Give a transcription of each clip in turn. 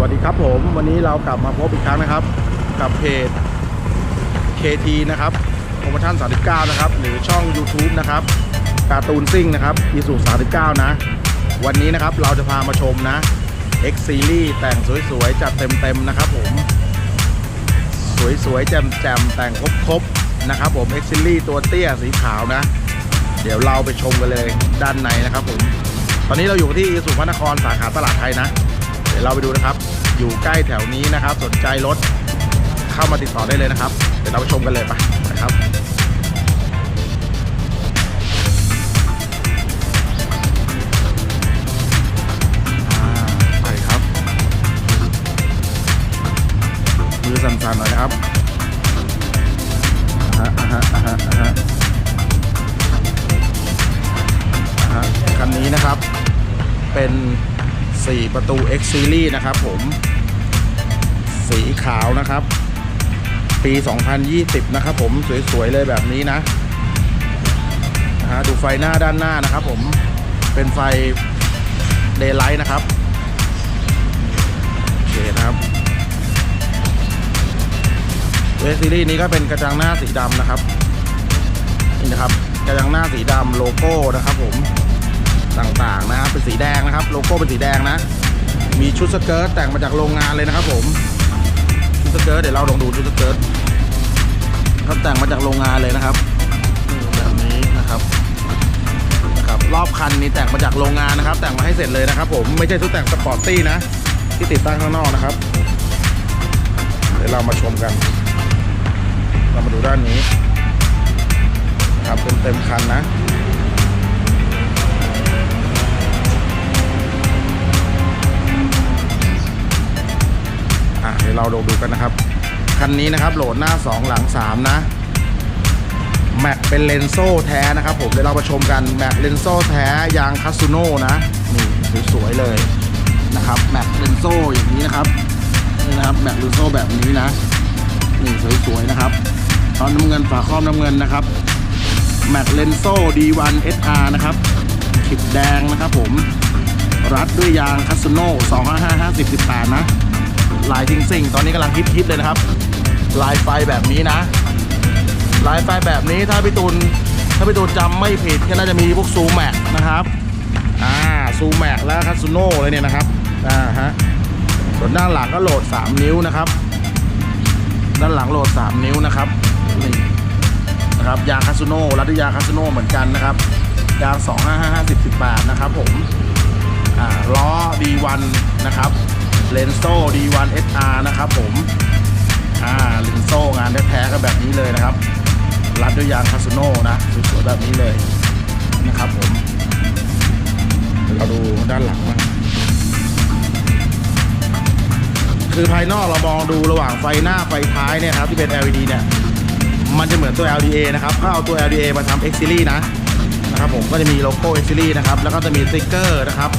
วัสดีครับผมวันนี้เรากลับมาพบอีกครั้งนะครับ กับเพจ KT นะครับโปรโมชั่น 39 นะครับ หรือช่อง YouTube นะครับการ์ตูนซิ่งนะครับอีสู39 นะ วันนี้นะครับเราจะพามาชมนะ X Series แต่งสวยๆ จัดเต็มๆนะครับผม สวยๆ แจ่มๆ แต่งครบๆ นะครับผม X Series ตัวเตี้ยสีขาวนะ เดี๋ยวเราไปชมกันเลยด้านในนะครับผม ตอนนี้เราอยู่ที่อีสุพระนครสาขาตลาดไทยนะ ดี๋ยวเราไปดูนะครับ อยู่ใกล้แถวนี้นะครับ สนใจรถเข้ามาติดต่อได้เลยนะครับ เดี๋ยวเราไปชมกันเลยไปนะครับอ่าไปครับ มือสั่นๆหน่อยนะครับฮะฮะฮะฮะคันนี้นะครับ เป็น 4 ประตู X Series นะครับผม สีขาวนะครับ ปี 2020 นะครับผม สวย ๆ เลยแบบนี้นะนะฮะดูไฟหน้าด้านหน้านะครับผม เป็นไฟเดย์ไลท์นะครับ โอเคนะครับเวซีรีส์นี้ก็เป็นกระจังหน้าสีดำนะครับ นี่นะครับ กระจังหน้าสีดำโลโก้นะครับผม ต่างๆนะครับเป็นสีแดงนะครับ โลโก้เป็นสีแดงนะ มีชุดสเกิร์ตแต่งมาจากโรงงานเลยนะครับ ผมชุดสเกิร์ตเดี๋ยวเราลองดูชุดสเกิร์ตเขาแต่งมาจากโรงงานเลยนะครับแบบนี้นะครับนะครับ รอบคันนี้แต่งมาจากโรงงานนะครับ แต่งมาให้เสร็จเลยนะครับ ผมไม่ใช่ชุดแต่งสปอร์ตตี้นะที่ติดตั้งข้างนอกนะครับ เดี๋ยวเรามาชมกัน เรามาดูด้านนี้นะครับเต็มเต็มคันนะ อะเดี๋ยวเราลองดูกันนะครับ คันนี้นะครับโหลดหน้า 2 หลัง 3 นะแม็กเป็นเลนโซ่แท้นะครับผมเดี๋ยวเรามาชมกันแม็กเลนโซ่แท้ยางคาซูโน่นะนี่สวยๆเลยนะครับแม็กเลนโซ่อย่างนี้นะครับนี่นะครับแม็กเลนโซ่แบบนี้นะนี่สวยๆนะครับตอนน้ำเงินฝาครอบน้ำเงินนะครับแม็กเลนโซ่ D1 SR นะครับขีดแดงนะครับผมรัดด้วยยางคาซูโน่255 50 18นะ ลายทิงซิงตอนนี้กำลังฮิตฮิตเลยนะครับ ลายไฟแบบนี้นะ ลายไฟแบบนี้ถ้าพี่ตูนถ้าพี่ตูนจำไม่ผิดก็น่าจะมีพวกซูแม็กนะครับอ่าซูแม็กแล้วคัตซูโน่เลยเนี่ยนะครับอ่าฮะส่วนด้านหลังก็โหลด 3 นิ้วนะครับ ด้านหลังโหลด 3 นิ้วนะครับนี่นะครับยางคาซูโน่รัดด้วยาคาซูโน่เหมือนกันนะครับยาง 255 50 18 นะครับผม อ่าล้อ D1 นะครับ เลนโซ่ D1 SR นะครับผม อ่าเลนโซ่งานแท้ๆก็แบบนี้เลยนะครับ รัดด้วยยางคาสุโน่นะสวยๆแบบนี้เลยนะครับผม เราดูด้านหลังนะคือภายนอกเรามองดูระหว่างไฟหน้าไฟท้ายเนี่ยครับที่เป็น LED เนี่ย มันจะเหมือนตัว LDA นะครับถ้าเอาตัว LDA มาทำ X Series นะนะครับผมก็จะมีโลโก้ X Series นะครับ แล้วก็จะมีสติ๊กเกอร์นะครับ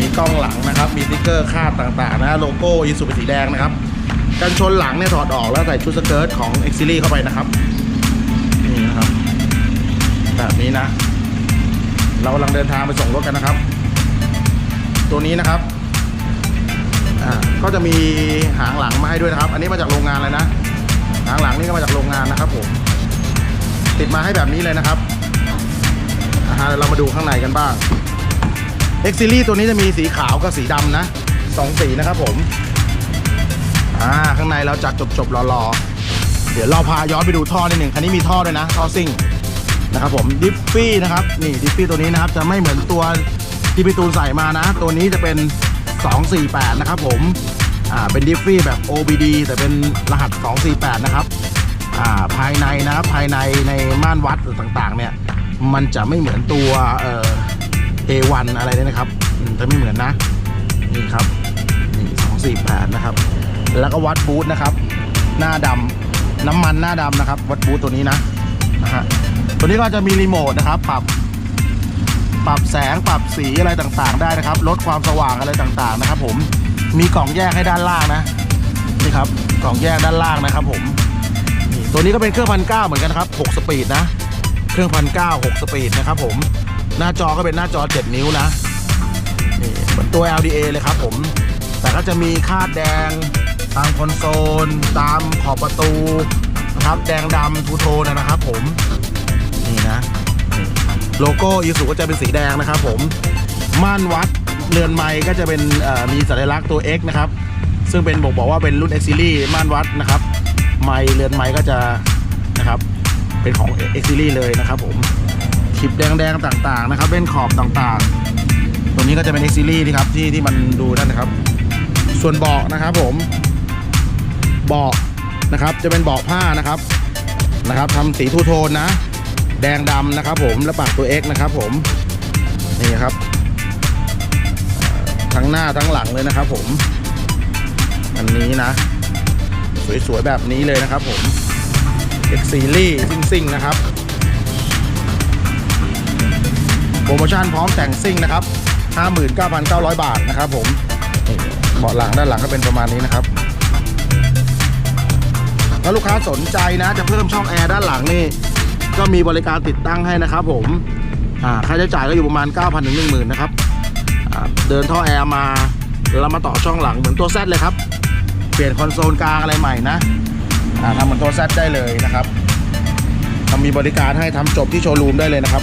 มีกล้องหลังนะครับ มีสติ๊กเกอร์คาดต่างๆนะโลโก้ยีสุเป็นสีแดงนะครับกันชนหลังเนี่ยถอดออกแล้วใส่ชุดสเกิร์ตของ X Series เข้าไปนะครับนี่นะครับ แบบนี้นะ เรากำลังเดินทางไปส่งรถกันนะครับ ตัวนี้นะครับอ่าก็จะมีหางหลังมาให้ด้วยนะครับ อันนี้มาจากโรงงานเลยนะหางหลังนี่ก็มาจากโรงงานนะครับผมติดมาให้แบบนี้เลยนะครับอ่าฮะเดี๋ยวเรามาดูข้างในกันบ้าง X Series ตัวนี้จะมีสีขาวกับสีดำนะสองสีนะครับผม อ่า ข้างในเราจัดจบๆรอๆ เดี๋ยวเราพาย้อนไปดูท่อนิดหนึ่งคันนี้มีท่อด้วยนะ ท่อซิ่งนะครับผมดิฟฟี่นะครับ นี่ดิฟฟี่ตัวนี้นะครับ จะไม่เหมือนตัวที่พี่ตูนใส่มานะ ตัวนี้จะเป็น 248 นะครับผม อ่า เป็นดิฟฟี่แบบ OBD แต่เป็นรหัส 248 นะครับ อ่า ภายในนะครับ ภายในในม่านวัดต่างๆ เนี่ย มันจะไม่เหมือนตัว เอ่อ A1 อะไรเนี่ยนะครับจะไม่เหมือนนะ นี่ครับนี่สองสี่แปดนะครับ แล้วก็วัดบูทนะครับ หน้าดำน้ำมันหน้าดำนะครับ วัดบูทตัวนี้นะนะฮะตัวนี้ก็จะมีรีโมทนะครับ ปรับ ปรับแสงปรับสีอะไรต่างๆ ได้นะครับ ลดความสว่างอะไรต่างๆนะครับ ผมมีกล่องแยกให้ด้านล่างนะนี่ครับกล่องแยกด้านล่างนะครับ ผมนี่ตัวนี้ก็เป็นเครื่องพันเก้าเหมือนกันครับ6สปีดนะ เครื่องพันเก้าหกสปีดนะครับ ผม หน้าจอก็เป็นหน้าจอ 7 นิ้วนะนี่เหมือนตัว LDA เลยครับผม แต่ก็จะมีคาดแดงตามคอนโซล ตามขอบประตูนะครับแดงดำทูโทนนะครับผมนี่นะโลโก้อีสุก็จะเป็นสีแดงนะครับผมม่านวัดเรือนไม้ก็จะเป็นมีสัญลักษณ์ตัว X นะครับ ซึ่งเป็นบอกบอกว่าเป็นรุ่น X Series ม่านวัดนะครับ ไม้เรือนไม้ก็จะนะครับเป็นของ X Series เลยนะครับผม ขีแดงๆต่างๆนะครับเล่นขอบต่างๆตรงนี้ก็จะเป็น X Series ที่ครับที่ที่มันดูนั่นนะครับ ส่วนเบาะนะครับผมเบาะนะครับจะเป็นเบาะผ้านะครับนะครับทำสีทูโทนนะ แดงดำนะครับ ผมและปากตัว X นะครับ ผมนี่ครับทั้งหน้าทั้งหลังเลยนะครับ ผม อันนี้นะ สวยๆแบบนี้เลยนะครับ ผม X Series ซิ่งๆนะครับ โปรโมชั่นพร้อมแต่งซิ่งนะครับ 59,900 บาทนะครับผมเบาะหลังด้านหลังก็เป็นประมาณนี้นะครับ ถ้าลูกค้าสนใจนะ จะเพิ่มช่องแอร์ด้านหลังนี่ ก็มีบริการติดตั้งให้นะครับผมค่าใช้จ่ายก็อยู่ประมาณ 9,000ถึง10,000นะครับเดินท่อแอร์มาเรามาต่อช่องหลังเหมือนตัวแซดเลยครับ เปลี่ยนคอนโซลกลางอะไรใหม่นะทำเหมือนตัวแซดได้เลยนะครับทำมีบริการให้ทำจบที่โชว์รูมได้เลยนะครับ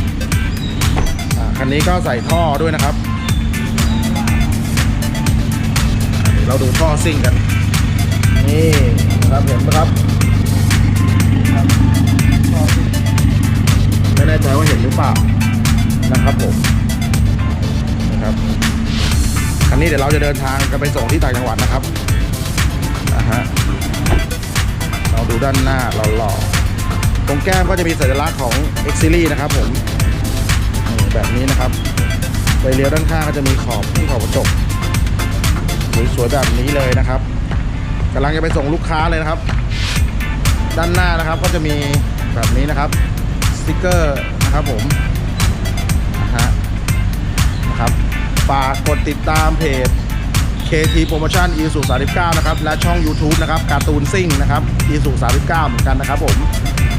คันนี้ก็ใส่ท่อด้วยนะครับ เราดูท่อซิ่งกัน นี่นะครับเห็นไหมครับไม่แน่ใจว่าเห็นหรือเปล่านะครับผมนะครับคันนี้เดี๋ยวเราจะเดินทางกันไปส่งที่ต่างจังหวัดนะครับนะฮะเราดูด้านหน้าหล่อๆตรงแก้มก็จะมีสัญลักษณ์ของ X Series นะครับผม แบบนี้นะครับไฟเลี้ยวด้านข้างก็จะมีขอบที่ขอบกระจกสวยๆแบบนี้เลยนะครับกำลังจะไปส่งลูกค้าเลยนะครับ ด้านหน้านะครับก็จะมีแบบนี้นะครับสติกเกอร์นะครับผมนะฮะนะครับฝากกดติดตามเพจ KT Promotion e s u 39นะครับและช่อง YouTube นะครับการ์ตูนซิ่งนะครับ e s u 39เหมือนกันนะครับผม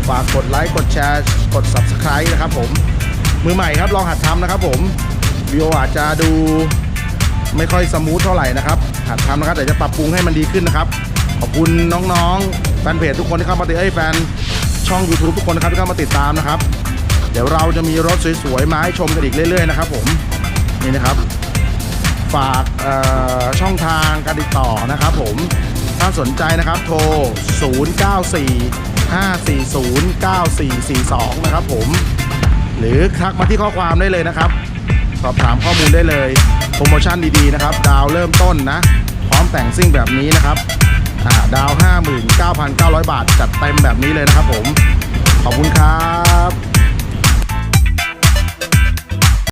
ฝากกดไลค์กดแชร์กด Subscribe นะครับผม มือใหม่ครับลองหัดทำนะครับผมวิดีโออาจจะดูไม่ค่อยสมูทเท่าไหร่นะครับ หัดทำนะครับแต่จะปรับปรุงให้มันดีขึ้นนะครับ ขอบคุณน้องๆแฟนเพจทุกคนที่เข้ามาติดเอ้ยแฟนช่อง YouTube ทุกคนนะครับที่เข้ามาติดตามนะครับ เดี๋ยวเราจะมีรถสวยๆมาให้ชมกันอีกเรื่อยๆนะครับผมนี่นะครับ ฝากช่องทางการติดต่อนะครับผมถ้าสนใจนะครับโทร 0945409442 นะครับผม หรือทักมาที่ข้อความได้เลยนะครับ สอบถามข้อมูลได้เลยโปรโมชั่นดีๆนะครับ ดาวเริ่มต้นนะ พร้อมแต่งซิ่งแบบนี้นะครับอ่าดาว 59,900 บาท จัดเต็มแบบนี้เลยนะครับผม ขอบคุณครับ